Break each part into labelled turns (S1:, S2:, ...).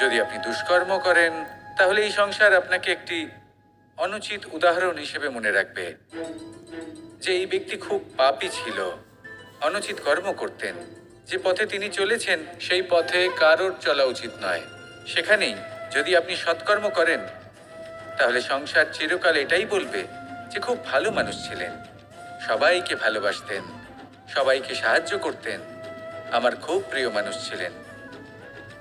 S1: যদি আপনি দুষ্কর্ম করেন, তাহলে এই সংসার আপনাকে একটি অনুচিত উদাহরণ হিসেবে মনে রাখবে। যে এই ব্যক্তি খুব পাপী ছিল, অনুচিত কর্ম করতেন। যে পথে তিনি চলেছেন, সেই পথে কারোর চলা উচিত নয়। সেখানেই যদি আপনি সৎকর্ম করেন, তাহলে সংসার চিরকাল এটাই বলবে যে খুব ভালো মানুষ ছিলেন। সবাইকে ভালোবাসতেন, সবাইকে সাহায্য করতেন। আমার খুব প্রিয় মানুষ ছিলেন।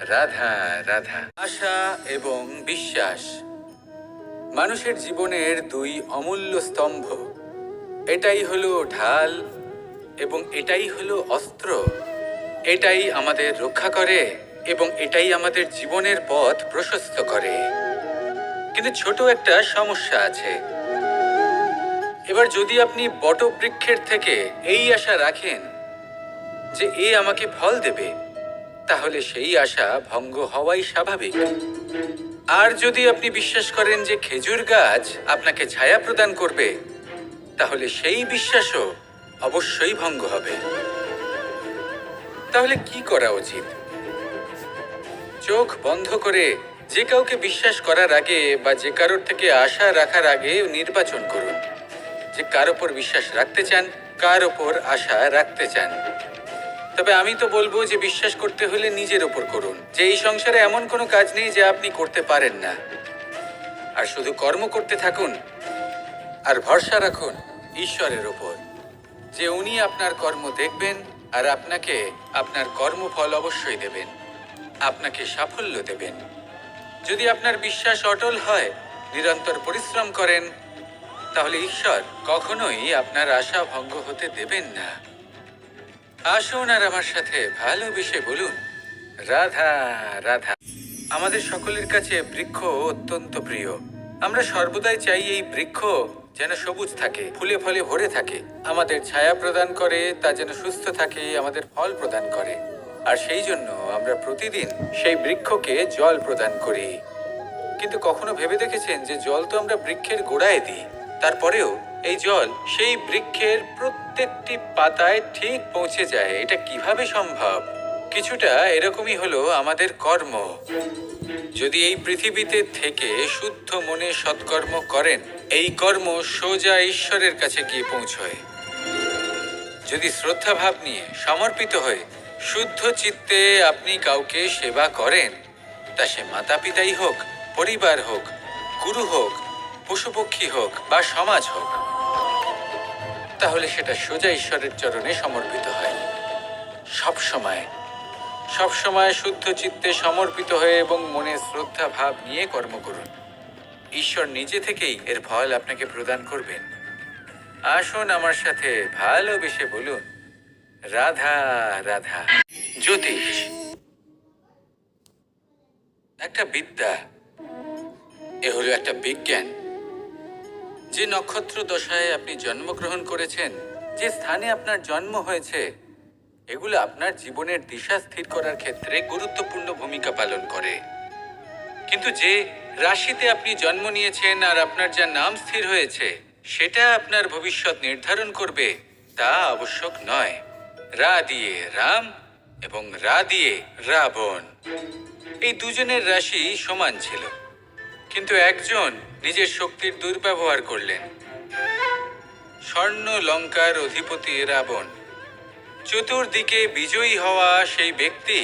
S1: রাধা রাধা। আশা এবং বিশ্বাস। মানুষের জীবনের দুই অমূল্য স্তম্ভ। এটাই হলো ঢাল এবং এটাই হলো অস্ত্র। এটাই আমাদের রক্ষা করে এবং এটাই আমাদের জীবনের পথ প্রশস্ত করে। কিন্তু ছোট একটা সমস্যা আছে। এবার যদি আপনি বটবৃক্ষের থেকে এই আশা রাখেন যে এ আমাকে ফল দেবে তাহলে সেই আশা ভঙ্গ হওয়াই স্বাভাবিক। আর যদি আপনি বিশ্বাস করেন যে খেজুর গাছ আপনাকে ছায়া প্রদান করবে, তাহলে সেই বিশ্বাসও অবশ্যই ভঙ্গ হবে। তাহলে কি করা উচিত? চোখ বন্ধ করে যে কাউকে বিশ্বাস করার আগে বা যে কারোর থেকে আশা রাখার আগে নির্বাচন করুন। যে কার ওপর বিশ্বাস রাখতে চান, কার ওপর আশা রাখতে চান। তবে আমি তো বলব যে বিশ্বাস করতে হলে নিজের ওপর করুন। যে এই সংসারে এমন কোনো কাজ নেই যে আপনি করতে পারেন না। আর শুধু কর্ম করতে থাকুন আর ভরসা রাখুন ঈশ্বরের ওপর। যে উনি আপনার কর্ম দেখবেন আর আপনাকে আপনার কর্মফল অবশ্যই দেবেন। আপনাকে সাফল্য দেবেন। যদি আপনার বিশ্বাস অটল হয়, নিরন্তর পরিশ্রম করেন, তাহলে ঈশ্বর কখনোই আপনার আশা ভঙ্গ হতে দেবেন না। আসুন আর আমার সাথে ভালোবেসে বলুন। রাধা রাধা। আমাদের সকলের কাছে বৃক্ষ অত্যন্ত প্রিয়। আমরা সর্বদাই চাই এই বৃক্ষ যেন সবুজ থাকে, ফুলে ফলে ভরে থাকে। আমাদের ছায়া প্রদান করে, তা যেন সুস্থ থাকে, আমাদের ফল প্রদান করে। আর সেই জন্য আমরা প্রতিদিন সেই বৃক্ষকে জল প্রদান করি। কিন্তু কখনো ভেবে দেখেছেন যে জল তো আমরা বৃক্ষের গোড়ায় দিই? তারপরেও এই জল সেই বৃক্ষের প্রত্যেকটি পাতায় ঠিক পৌঁছে যায়। এটা কীভাবে সম্ভব? কিছুটা এরকমই হলো আমাদের কর্ম। যদি এই পৃথিবীতে থেকে শুদ্ধ মনে সৎকর্ম করেন, এই কর্ম সোজা ঈশ্বরের কাছে গিয়ে পৌঁছয়। যদি শ্রদ্ধা ভাব নিয়ে সমর্পিত হয়ে শুদ্ধ চিত্তে আপনি কাউকে সেবা করেন, তা সে মাতা পিতাই হোক, পরিবার হোক, গুরু হোক, পশুপক্ষী হোক বা সমাজ হোক তাহলে সেটা সোজা ঈশ্বরের চরণে সমর্পিত হয়। সব সময় সব সময় শুদ্ধ চিত্তে সমর্পিত হয়ে এবং মনে শ্রদ্ধা ভাব নিয়ে কর্ম করুন। ঈশ্বর নিজে থেকেই এর ফল আপনাকে প্রদান করবেন। আসুন আমার সাথে ভালোবেসে বলুন, রাধা রাধা। জ্যোতিষ, একটা বিদ্যা, এ হলো একটা বিজ্ঞান। যে নক্ষত্র দশায় আপনি জন্মগ্রহণ করেছেন, যে স্থানে আপনার জন্ম হয়েছে, এগুলো আপনার জীবনের দিশা স্থির করার ক্ষেত্রে গুরুত্বপূর্ণ ভূমিকা পালন করে। কিন্তু যে রাশিতে আপনি জন্ম নিয়েছেন আর আপনার যা নাম স্থির হয়েছে, সেটা আপনার ভবিষ্যৎ নির্ধারণ করবে, তা আবশ্যক নয়। রা দিয়ে রাম এবং রা দিয়ে রাবণ। এই দুজনের রাশি সমান ছিল। কিন্তু একজন নিজের শক্তির দুর্ব্যবহার করলেন। স্বর্ণ লঙ্কার অধিপতি রাবণ, চতুর্দিকে বিজয়ী হওয়া সেই ব্যক্তি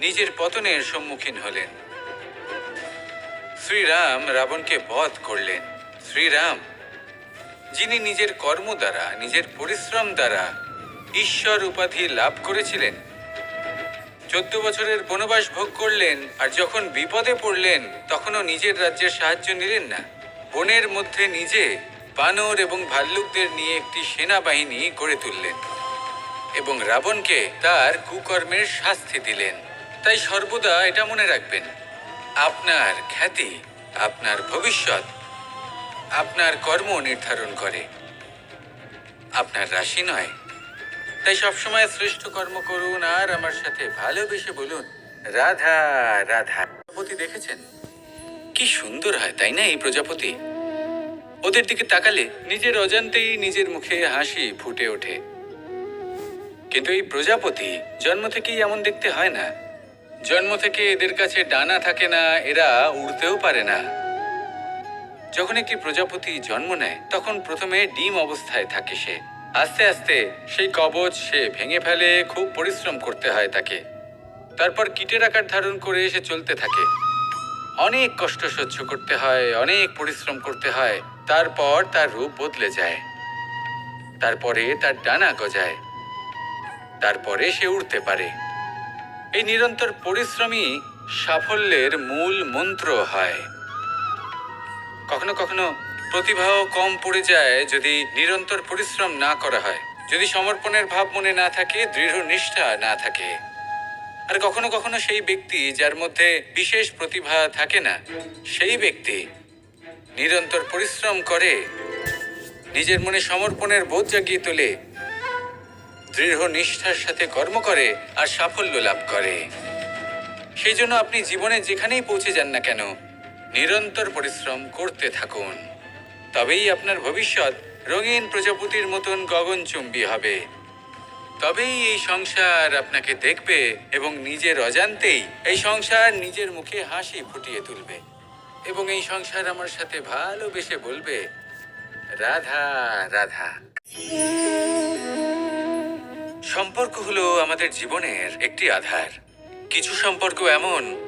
S1: নিজের পতনের সম্মুখীন হলেন। শ্রীরাম রাবণকে বধ করলেন। শ্রীরাম, যিনি নিজের কর্ম দ্বারা, নিজের পরিশ্রম দ্বারা ঈশ্বর উপাধি লাভ করেছিলেন চোদ্দ বছরের বনবাস ভোগ করলেন আর যখন বিপদে পড়লেন, তখনও নিজের রাজ্যের সাহায্য নিলেন না। বনের মধ্যে নিজে বানর এবং ভাল্লুকদের নিয়ে একটি সেনাবাহিনী গড়ে তুললেন এবং রাবণকে তার কুকর্মের শাস্তি দিলেন। তাই সর্বদা এটা মনে রাখবেন, আপনার খ্যাতি, আপনার ভবিষ্যৎ, আপনার কর্ম নির্ধারণ করে। আপনার রাশি নয় তাই সবসময় শ্রেষ্ঠ কর্ম করুন আর আমার সাথে ভালোবেসে বলুন, রাধা রাধা। প্রজাপতি দেখেছেন? কি সুন্দর হয়, তাই না, এই প্রজাপতি? ওদের দিকে তাকালে নিজের অজান্তেই নিজের মুখে হাসি ফুটে ওঠে। কিন্তু এই প্রজাপতি জন্ম থেকেই এমন দেখতে হয় না। জন্ম থেকে এদের কাছে ডানা থাকে না, এরা উড়তেও পারে না। যখন একটি প্রজাপতি জন্ম নেয়, তখন প্রথমে ডিম অবস্থায় থাকে সে। আস্তে আস্তে সেই কবচ সে ভেঙে ফেলে, খুব পরিশ্রম করতে হয় তাকে। তারপর কীটের আকার ধারণ করে সে চলতে থাকে। অনেক কষ্ট সহ্য করতে হয়, অনেক পরিশ্রম করতে হয়। তারপর তার রূপ বদলে যায়। তারপরে তার ডানা গজায়। তারপরে সে উড়তে পারে। এই নিরন্তর পরিশ্রমই সাফল্যের মূল মন্ত্র হয়। কখনো কখনো প্রতিভাও কম পড়ে যায় যদি নিরন্তর পরিশ্রম না করা হয়। যদি সমর্পণের ভাব মনে না থাকে, দৃঢ় নিষ্ঠা না থাকে। আর কখনো কখনো সেই ব্যক্তি যার মধ্যে বিশেষ প্রতিভা থাকে না, সেই ব্যক্তি নিরন্তর পরিশ্রম করে, নিজের মনে সমর্পণের বোধ জাগিয়ে তোলে, দৃঢ় নিষ্ঠার সাথে কর্ম করে আর সাফল্য লাভ করে। সেই জন্য আপনি জীবনে যেখানেই পৌঁছে যান না কেন, নিরন্তর পরিশ্রম করতে থাকুন। তবেই আপনার ভবিষ্যৎ রঙিন প্রজাপতির মতন গগনচুম্বী হবে। তবেই এই সংসার আপনাকে দেখবে এবং নিজের অজান্তেই এই সংসার নিজের মুখে হাসি ফুটিয়ে তুলবে। এবং এই সংসার আমার সাথে ভালোবেসে বলবে, রাধা রাধা। সম্পর্ক হলো আমাদের জীবনের একটি আধার। কিছু সম্পর্ক এমন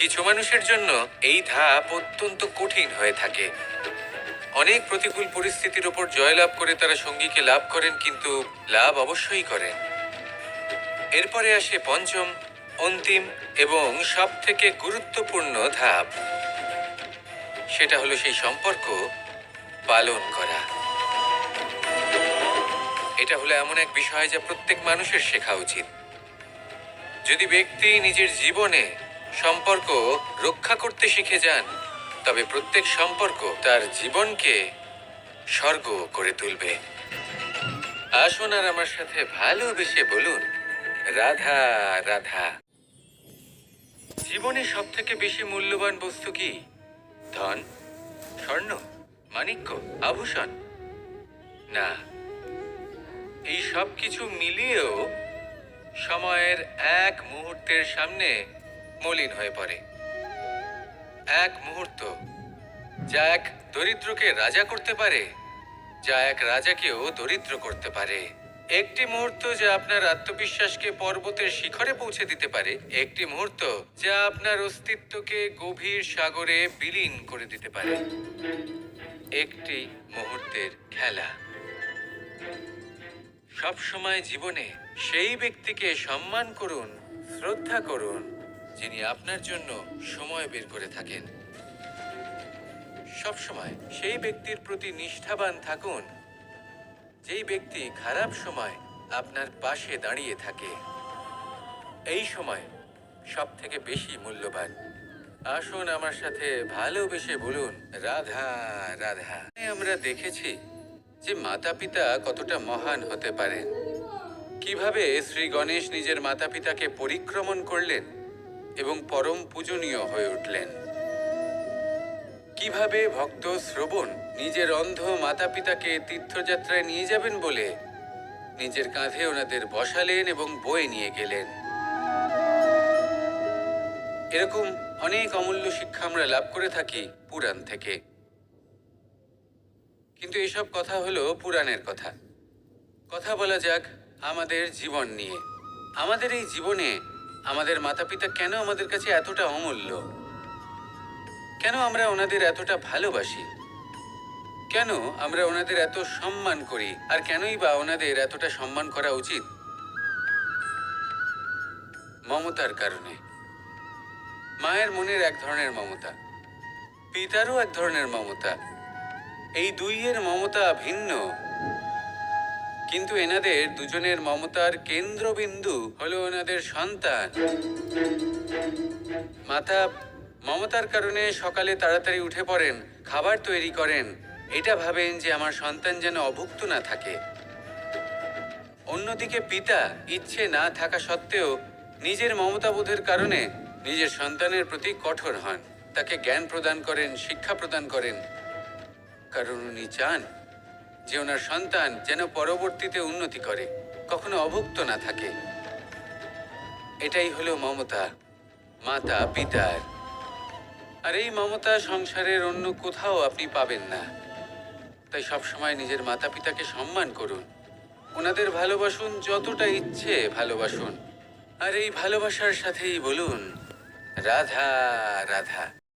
S1: কিছু মানুষের জন্য এই ধাপ অত্যন্ত কঠিন হয়ে থাকে। অনেক প্রতিকূল পরিস্থিতির উপর জয়লাভ করে তারা সঙ্গীকে লাভ করেন, কিন্তু লাভ অবশ্যই করেন। এরপরে আসে পঞ্চম, অন্তিম এবং সব থেকে গুরুত্বপূর্ণ ধাপ। সেটা হলো সেই সম্পর্ক পালন করা। এটা হলো এমন এক বিষয় যা প্রত্যেক মানুষের শেখা উচিত। যদি ব্যক্তি নিজের জীবনে সম্পর্ক রক্ষা করতে শিখে যান, তবে প্রত্যেক সম্পর্ক তার জীবনকে স্বর্গ করে তুলবে। আসুন আর আমার সাথে ভালোবেসে বলুন, রাধা রাধা। জীবনে সব থেকে বেশি মূল্যবান বস্তু কি? ধন, স্বর্ণ, মাণিক্য, আভূষণ? না, এই সব কিছু মিলিয়েও সময়ের এক মুহূর্তের সামনে মলিন হয়ে পড়ে। এক মুহূর্ত, যা এক দরিদ্রকে রাজা করতে পারে, যা এক রাজাকেও দরিদ্র করতে পারে। একটি মুহূর্ত যা আপনার আত্মবিশ্বাসকে পর্বতের শিখরে পৌঁছে দিতে পারে। একটি মুহূর্ত যা আপনার অস্তিত্বকে গভীর সাগরে বিলীন করে দিতে পারে। একটি মুহূর্তের খেলা। সব সময় জীবনে সেই ব্যক্তিকে সম্মান করুন, শ্রদ্ধা করুন যিনি আপনার জন্য সময় বের করে থাকেন। সব সময় সেই ব্যক্তির প্রতি নিষ্ঠাবান থাকুন। যেই ব্যক্তি খারাপ সময় আপনার পাশে দাঁড়িয়ে থাকে, এই সময় সব থেকে বেশি মূল্যবান। আসুন আমার সাথে ভালোবেসে বলুন, রাধা রাধা। আমরা দেখেছি যে মাতা পিতা কতটা মহান হতে পারেন। কীভাবে শ্রী গণেশ নিজের মাতা পিতাকে পরিক্রমণ করলেন এবং পরম পূজনীয় হয়ে উঠলেন। কীভাবে ভক্ত শ্রবণ নিজের অন্ধ মাতা পিতাকে তীর্থযাত্রায় নিয়ে যাবেন বলে নিজের কাঁধে ওনাদের বসালেন এবং বয়ে নিয়ে গেলেন। এরকম অনেক অমূল্য শিক্ষা আমরা লাভ করে থাকি পুরাণ থেকে। কিন্তু এসব কথা হলো পুরাণের কথা। কথা বলা যাক আমাদের জীবন নিয়ে। আমাদের এই জীবনে আমাদের মাতা পিতা কেন আমাদের কাছে এতটা অমূল্য? কেন আমরা ওনাদের এতটা ভালোবাসি? কেন আমরা ওনাদের এত সম্মান করি? আর কেনই বা ওনাদের এতটা সম্মান করা উচিত? মমতার কারণে। মায়ের মনের এক ধরনের মমতা। পিতারও এক ধরনের মমতা। এই দুইয়ের মমতা ভিন্ন। কিন্তু এনাদের দুজনের মমতার কেন্দ্রবিন্দু হলো ওনাদের সন্তান। মাতা, মমতার কারণে সকালে তাড়াতাড়ি উঠে পড়েন, খাবার তৈরি করেন। এটা ভাবেন যে আমার সন্তান যেন অভুক্ত না থাকে। অন্যদিকে পিতা ইচ্ছে না থাকা সত্ত্বেও নিজের মমতাবোধের কারণে নিজের সন্তানের প্রতি কঠোর হন। তাকে জ্ঞান প্রদান করেন, শিক্ষা প্রদান করেন। কারণ উনি চান যে ওনার সন্তান যেন পরবর্তীতে উন্নতি করে, কখনো অভুক্ত না থাকে। এটাই হলো মমতা, মাতা, পিতার। আর এই মমতা সংসারের অন্য কোথাও আপনি পাবেন না। তাই সবসময় নিজের মাতা পিতাকে সম্মান করুন। ওনাদের ভালোবাসুন যতটা ইচ্ছে ভালোবাসুন। আর এই ভালোবাসার সাথেই বলুন, রাধা রাধা।